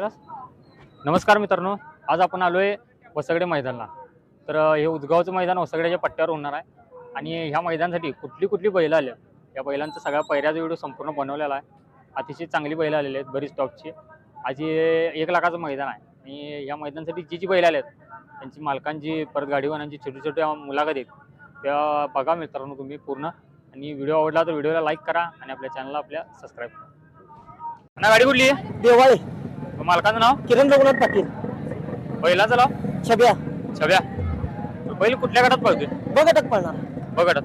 करा नमस्कार मित्रांनो आज आपण आलोय वसगडे मैदानला. तर हे उदगावचं मैदान वसगड्याच्या पट्ट्यावर होणार आहे. आणि ह्या मैदानासाठी कुठली कुठली बैलं आल्या? या बैलांचा सगळ्या पहिल्याचा व्हिडिओ संपूर्ण बनवलेला आहे. अतिशय चांगली बैलं आलेली आहेत बरीच टॉपची. आज एक लाखाचं मैदान आहे. आणि या मैदानासाठी जी जी बैलं आल्या आहेत त्यांची मालकांची परत गाडीवानांची छोटी छोट्या मुलाखत आहेत. त्या बघा मित्रांनो तुम्ही पूर्ण. आणि व्हिडिओ आवडला तर व्हिडिओला लाईक करा आणि आपल्या चॅनलला आपल्या सबस्क्राईब करा. ना गाडी कुठली देवाळे मालकाचं नाव? किरण रघुनाथ पाटील. बैलाचं नाव? छब्या. छब्या. बैल कुठल्या गटात पळतोय? बघटक पळणार. ब गटात.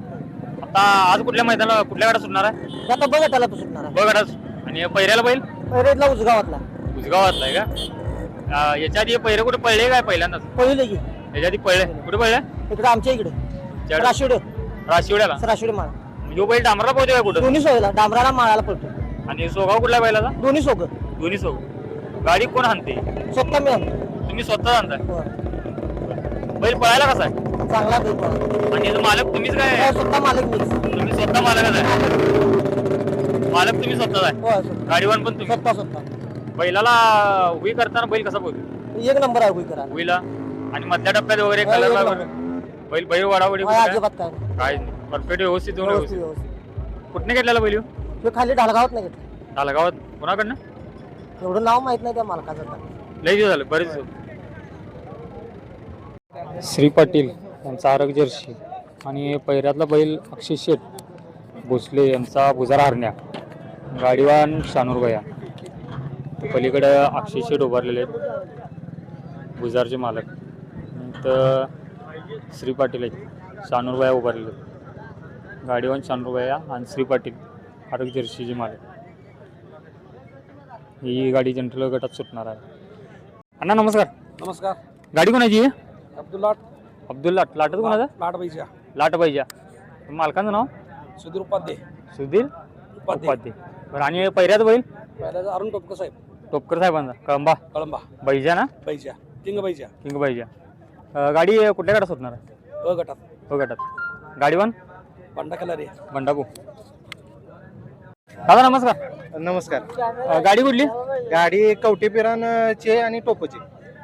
आता आज कुठल्या मैदानाला कुठल्या गटात सुटणार आहे? आता बघटाला सुटणार आहे. ब गटात. आणि पहिऱ्याला बैल? पैरेतला उजगावातला. उजगावातला आहे का? अं, याच्या आधी पहिरे कुठे पळले काय पहिल्यांदाच? पहिले की. याच्या आधी पळले. कुठे पळले? इकडे आमच्या इकडे. राशिवडे. राशिवड्याला? राशिवडे माळा. यो बैल डांबरला पळतोय का कुठं? दोन्ही सोयला डांबराला माळाला पळतो आणि सोगाव कुठल्या बैलाचा? दोन्ही सोग दोन्ही सोग गाडी कोण आणते? स्वतः मिळाल तुम्ही स्वतः आणताय? बैल पळायला कसा आहे? चांगला बैल आणि याचा मालक तुम्हीच काय? स्वतः मालक तुम्ही स्वतः मालकच आहे? मालक तुम्ही स्वतःच आहे? हो स्वतः. गाडीवान पण तुम्ही? स्वतः स्वतः. बैलाला उभी करताना बैल कसा बोलतो एक नंबर आहे होई करायला. उभीला? आणि मधल्या टप्प्यात वगैरे हो, कलर एक वगैरे? बैल बैल वाडावडी काय अजिबात काय नाही. परफेक्ट व्यवस्थित दोन व्यवस्थित व्यवस्थित. व्यवस्थित. कुठने घेतलेला बैल ह्यो? तो खाली ढालगावात नाही घेतला. आला गावात कोणाकडनं? एवढं नाव माहीत नाही त्या मालकाचं आता. लई दिवस झालं बरेच श्री पाटील यांचा आरग जर्सी आणि पैऱ्यातला बैल अक्षय शेठ भोसले यांचा भुजारा हरण्या गाडीवान शानूरगया पलीकडं अक्षय शेठ उभारलेले आहेत भुजारचे मालक. तर श्री पाटील आहेत शानूरगया उभारलेले आहेत. गाडीवान शानूरगया आणि श्री पाटील आरग जर्सीचे मालक. ही गाडी जनरल गटात सुटणार आहे. अण्णा नमस्कार. नमस्कार. गाडी कोणाची आहे? अब्दुल्ला अब्दुल लाट. लाटच कोणाचा? लाटबाईच्या लाट पाहिजे मालकाचं नाव? सुधीर उपाध्ये. सुधीर उपाध्ये. बरं आणि पहिल्याच बैल? पहिल्याचा अरुण टोपकर साहेब. टोपकर साहेबांचा. कळंबा. कळंबा. बैजा ना? बाईच्या किंग बाईच्या किंग बैजा अं, गाडी कुठल्या गटात सुटणार आहे? अ गटात. हो गटात. गाडीवान पांडा कलारी बंडापू दादा नमस्कार. नमस्कार. अं, गाडी कुठली? गाडी कवटेपिरांचे आणि टोपची.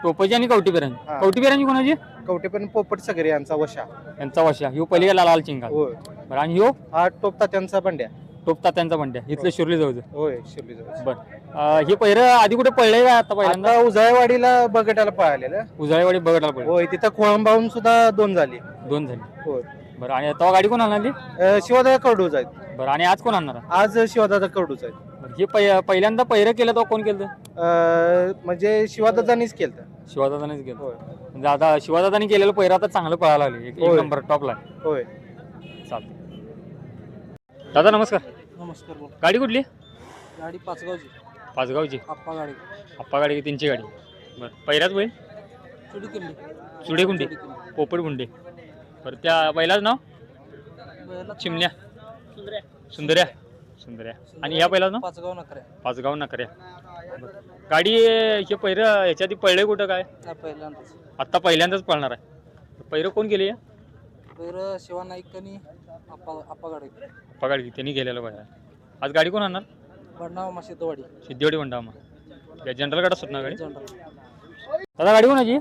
टोपची आणि कवटी बिरांची हा. कवटी बिरांची कोणाची? कवटेपिरान पोपट सगळे यांचा वशा. यांचा वशा. ह्यो पलीकडला लाल चिंगा. होय. बरं आणि ह्यो? हा टोपता त्यांचा बंड्या. टोपता त्यांचा बंड्या. इथलं शिरली जवळचं. होय शिर्ली जवळ बरं. अं, हे पहिरं आधी कुठे पडलंय का आता पहिल्यांदा? आता उजायवाडीला बगटाला पळालेलं. उजळेवाडी बघायला पडलं होय तिथं खोळंबाहून सुद्धा दोन झाली. दोन झाली. होय. बरं आणि तेव्हा गाडी कोण आणली? अं, शिवदादा कडूच आहेत. बरं आणि आज कोण आणणार? आज शिवदादा कडूच आहेत. बरं, हे पहि पहिल्यांदा पहिरं केलं तेव्हा कोण केलं अं, म्हणजे शिवदादानीच केलं शिवादादानेच केलं होय. म्हणजे आता शिवादादाने केलेलं पहिरं आता चांगलं पळायला लागले. एक एक होय. नंबर टॉपला होय. चालतं दादा नमस्कार. नमस्कार बोल. गाडी कुठली? गाडी पाचगावची. पाचगावची. आप्पा गाडी. आप्पा गाडी त्यांची गाडी. बरं पहिल्याच बैल? चुडी किल्ली चुडेकुंडी. पोपट गुंडे बरं त्या बैलाचं नाव? चिमण्या. सुंदर्या. सुंदर्या. आणि ह्या बैलाचं नाव? पाचगाव नकऱ्या. पाचगाव नकऱ्या. बरं. गाडी हे पहिरं याच्या आधी पळले कुठं काय? पहिल्यांदाच. आत्ता पहिल्यांदाच पळणार आहे. पहिरं कोण गेले पहिलं शिवा नाईक आणि आप्पा आप्पा गाडी पगाड त्यांनी गेलेलं पाहिजे आज गाडी कोण आणणार? बडनाव माशेतवाडी सिद्धेवाडी. मंडामा या जनरल गाडा सुटणार गाडी? जनरल. दादा गाडी कोणाची?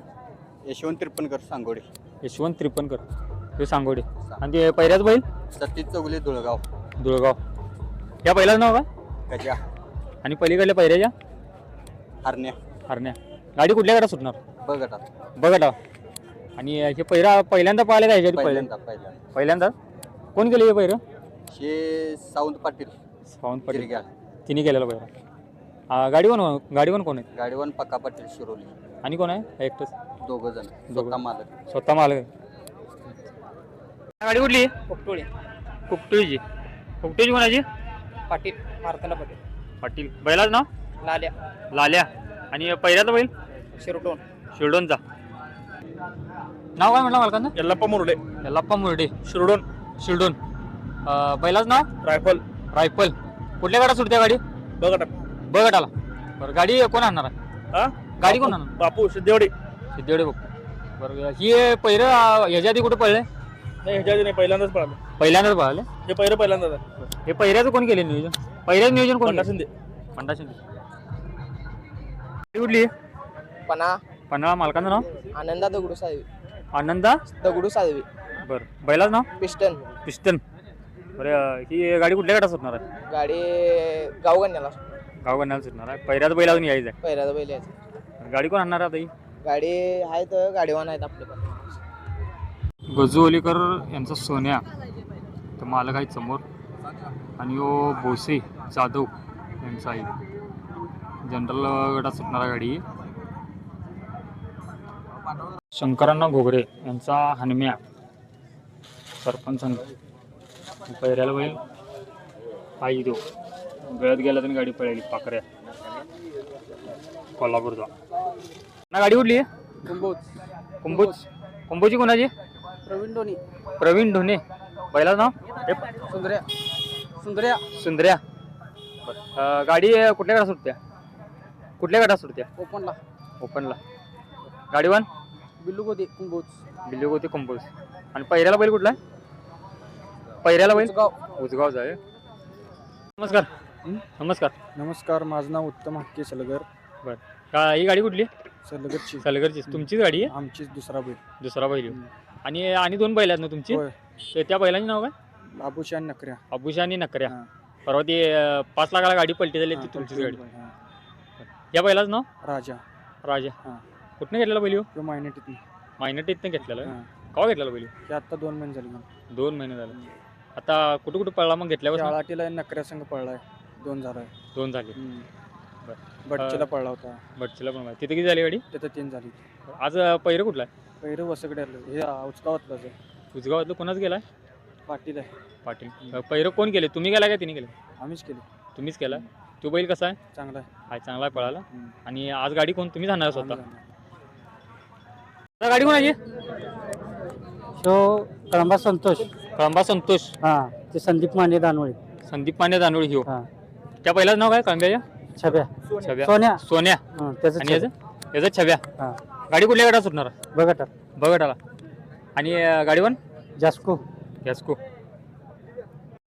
यशवंत त्रिपणकर सांगोडे. यशवंत त्रिपणकर. ते सांगोडे. आणि ते पहिल्याच बैल? सतीश चौगले धुळगाव दुळगाव. या बैलाचं नाव काय गजा. आणि पलीकडल्या पहिल्याच्या? हरण्या. हरण्या. गाडी कुठल्या गाडा सुटणार? बघटात बघा टाव आणि हे पहिरा पहिल्यांदा पाहिले का ह्याच्या आधी पहिल्यांदा. पहिल्यांदा पहिल्यांदा? कोण केलं हे पहिरं? शे सावंत पाटील. सावंत पाटील. गिरग्या तिने केलेलं पहिरं. हा, गाडी कोण गाडी कोण कोण आहे? गाडीवन पक्का पाटील शिरोली. आणि कोण आहे? एकटंच. दोघ जण. दोघं. स्वतः मालक. स्वतः मालक. आहे गाडी कुठली? पोपटोळी कुकटुळीची. कुकटुळीची कोणाची? पाटील मारताना पाटील. पाटील. बैलाचं नाव? लाल्या. लाल्या. आणि पहिल्याचा बैल? शिरटोन शिरडोनचा. नाव काय म्हटलं मालकांना यल्लाप्पा मुरडे. यल्लाप्पा मुरडे. शिरडोन. शिरडोन. अं, बैलाचं नाव? रायफल. रायफल. कुठल्या गाडा सुटते गाडी? बघटा बघत आला बरं गाडी कोण आणणार आहे? हा गाडी कोण आणणार? बापू सिद्धेवाडी. सिद्धेवडे बघ. बरं ही पहिरं अं, ह्याच्या आधी कुठे पडले नाही ह्याच्या आधी नाही पहिल्यांदाच पळालं. पहिल्यांदाच पळाले? हे पहिलं पहिल्यांदाच आहे. हे पहिऱ्याचं कोण केले नियोजन? पहिल्याच नियोजन कोण पंडा केलं? शिंदे. पंडा शिंदे. कुठली? पणा पन्हाळा मालकाचं नाव? आनंदा दगडू साहेब आनंदा? दगडू साहेब बरं. बैलाचं नाव? पिस्टन पिस्टन बरं ही गाडी कुठल्या गटात सुटणार आहे? गाडी गावगण्याला गाव गण्याला सुटणार आहे. पहिल्याच बैल अजून यायचं पहिल्याचा बैल यायचा आहे. गाडी कोण आणणार आहे आता ही? गाडी आहेत गाडीवान आहेत आपले पण. गजू अलीकर यांचा सोन्या. तर मालक आहेत समोर. आणि ओ भोसे जाधव यांचा आहे जनरल गटात सुटणारा गाडी. शंकरांना घोगरे यांचा हनम्या. सरपंच पैऱ्याला बैल. आई तो. गळत गेला तर गाडी पळाली पाकऱ्या. कोल्हापूरचा. ना गाडी कुंभोज. कुंभूज. कुंभोजी कोणाची? प्रवीण धोनी. प्रवीण ढोणे बैलाचं नाव? हे सुंदर्या. सुंदर्या. सुंदर्या. अं, गाडी कुठल्या गटात सुटत्या कुठल्या गटात सुटत्या ओपनला. ओपनला. गाडी वन? बिल्लू गोदी कुंभोज. बिल्ली होती कंपोज आणि पहिऱ्याला बैल कुठला? आहे? पहिऱ्याला बैल? गाव उजगाव जाय नमस्कार. नमस्कार. नमस्कार माझं नाव उत्तम हक्के सलगर. का ही गाडी कुठली? सलगरची. सलगरची तुमचीच गाडी आहे? आमचीच दुसरा बैल. दुसरा बैल. आहे. आणि आणि दोन बैल आहेत ना तुमची? होय. तर त्या बैलांचे नाव काय? आबुशान नकऱ्या. अबुशा आणि नकऱ्या. हा. परवा ती अं, पाच लाखाला गाडी पलटी झाली ती हा, तुमचीच तो गाडी. हा. या बैलाचं नाव? राजा. राजा. हा. कुठनं घेतलेला बैल मायनेटीत मायनटीतनं घेतलेला हा. केव्हा घेतलेला बैल? ते आता दोन महिने झाले दोन महिने झाले. आता कुठं कुठं पळला मग घेतल्यावर शाळाटीला नकऱ्या संघ पळलाय. दोन झालाय दोन झाले. बटचीला पळला होता. बटचीला पण तिथे किती झाली गाडी? तिथं तीन झाली. आज पहिरं कुठला आहे? पहिरं वसकडे आलं. हे उचकावतलं उजगावातलं कोणाच गेलाय पाटील आहे. पाटील. पहिरं कोण केले? तुम्ही गेला का तिने केलं? आम्हीच केली. तुम्हीच केला? तो बैल कसा आहे? चांगला आहे. हा चांगला आहे पळाला. हम्म. आणि आज गाडी कोण? तुम्ही जाणार स्वतः. आम्ही जाणार. आता गाडी कोणाची तो कळंबा संतोष. कळंबा संतोष. हा ते संदीप माने दानोळे. संदीप पांडे दानोळी ह्यो हा. त्या पहिल्याच नाव काय? कळंब्याच्या छब्या. छब्या. सोन्या. सोन्या. हा, त्याचं आणि याचं? छब्या. याचं छब्या. हा. गाडी कुठल्या गटात सुटणार? बघा तर बघटाला आणि अं, गाडी वन जास्को. गॅसको